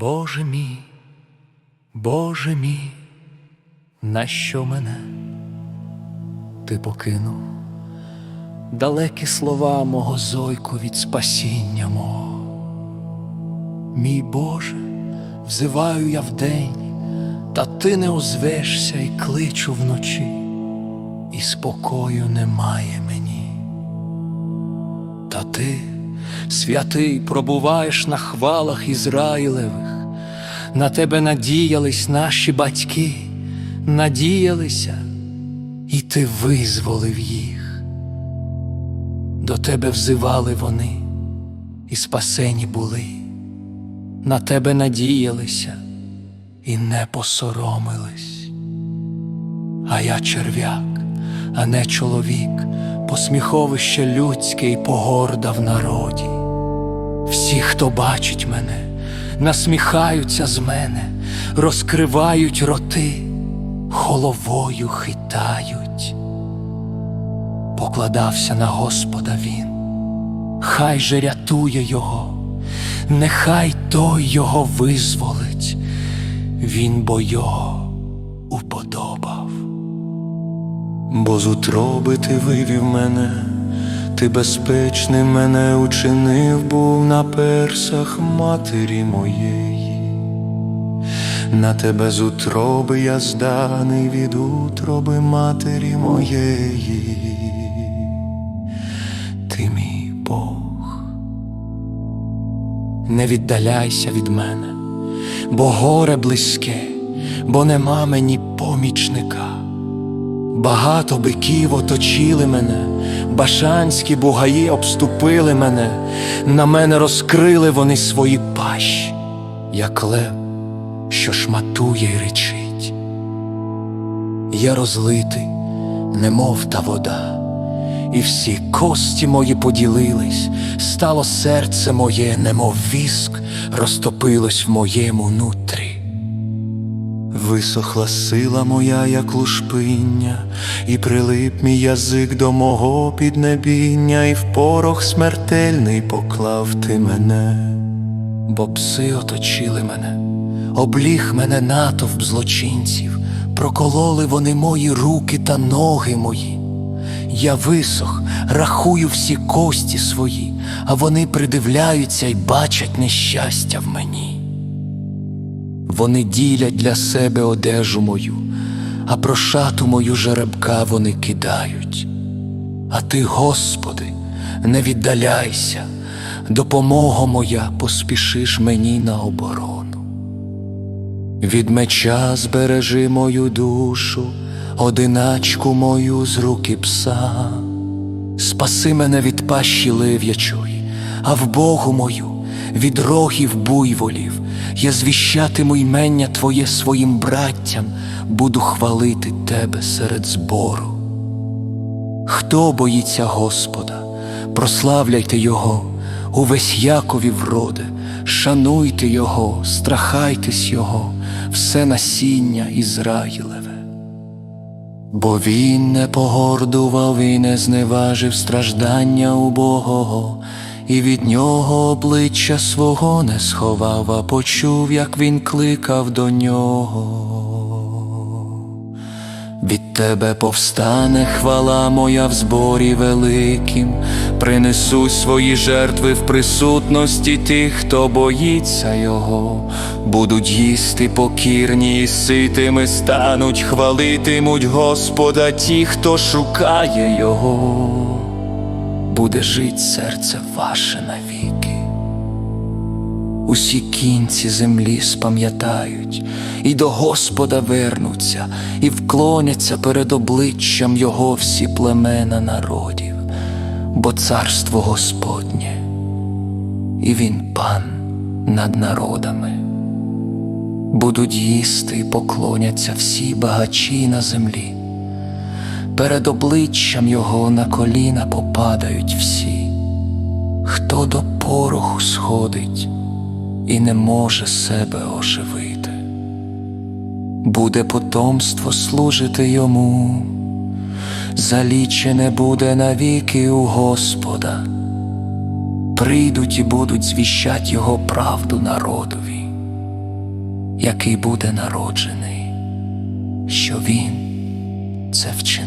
Боже мій, Боже мій, нащо мене ти покинув? Далекі слова мого зойку від спасіння мого. Мій Боже, взиваю я вдень, та ти не озвешся і кличу вночі, і спокою немає мені. Та ти, святий, пробуваєш на хвалах Ізраїлевих, на тебе надіялись наші батьки, надіялися, і ти визволив їх. До тебе взивали вони, і спасені були, на тебе надіялися і не посоромились. А я черв'як, а не чоловік, посміховище людське й погорда в народі. Всі, хто бачить мене, насміхаються з мене, розкривають роти, головою хитають. Покладався на Господа він, хай же рятує його, нехай той його визволить, він бо його уподобав. Бо з утроби ти вивів мене, ти безпечним мене учинив, був на персах матері моєї. На тебе з утроби я зданий від утроби матері моєї. Ти мій Бог. Не віддаляйся від мене, бо горе близьке, бо нема мені помічника. Багато биків оточили мене, башанські бугаї обступили мене, на мене розкрили вони свої пащі, як лев, що шматує й речить. Я розлитий, немов та вода, і всі кості мої поділились, стало серце моє, немов віск, розтопилось в моєму нутрі. Висохла сила моя, як лушпиння, і прилип мій язик до мого піднебіння, і в порох смертельний поклав ти мене, бо пси оточили мене, обліг мене натовп злочинців, прокололи вони мої руки та ноги мої. Я висох, рахую всі кості свої, а вони придивляються й бачать нещастя в мені. Вони ділять для себе одежу мою, а про шату мою жеребка вони кидають. А ти, Господи, не віддаляйся, допомога моя поспішиш мені на оборону. Від меча збережи мою душу, одиначку мою з руки пса. Спаси мене від пащі лив'ячої, а в Богу мою від рогів буйволів. Я звіщатиму ймення Твоє своїм браттям, буду хвалити Тебе серед збору. Хто боїться Господа, прославляйте Його, увесь Якові вроде, шануйте Його, страхайтесь Його, все насіння Ізраїлеве. Бо він не погордував і не зневажив страждання убогого, і від нього обличчя свого не сховав, а почув, як він кликав до нього. Від тебе повстане хвала моя в зборі великим, принесу свої жертви в присутності тих, хто боїться його, будуть їсти покірні і ситими стануть, хвалитимуть Господа ті, хто шукає його, буде жить серце ваше навіки. Усі кінці землі спам'ятають, і до Господа вернуться, і вклоняться перед обличчям Його всі племена народів, бо царство Господнє, і Він пан над народами. Будуть їсти і поклоняться всі багачі на землі, перед обличчям Його на коліна попадають всі, хто до пороху сходить і не може себе оживити. Буде потомство служити йому, залічене буде навіки у Господа, прийдуть і будуть звіщать Його правду народові. який буде народжений, що він це вчений.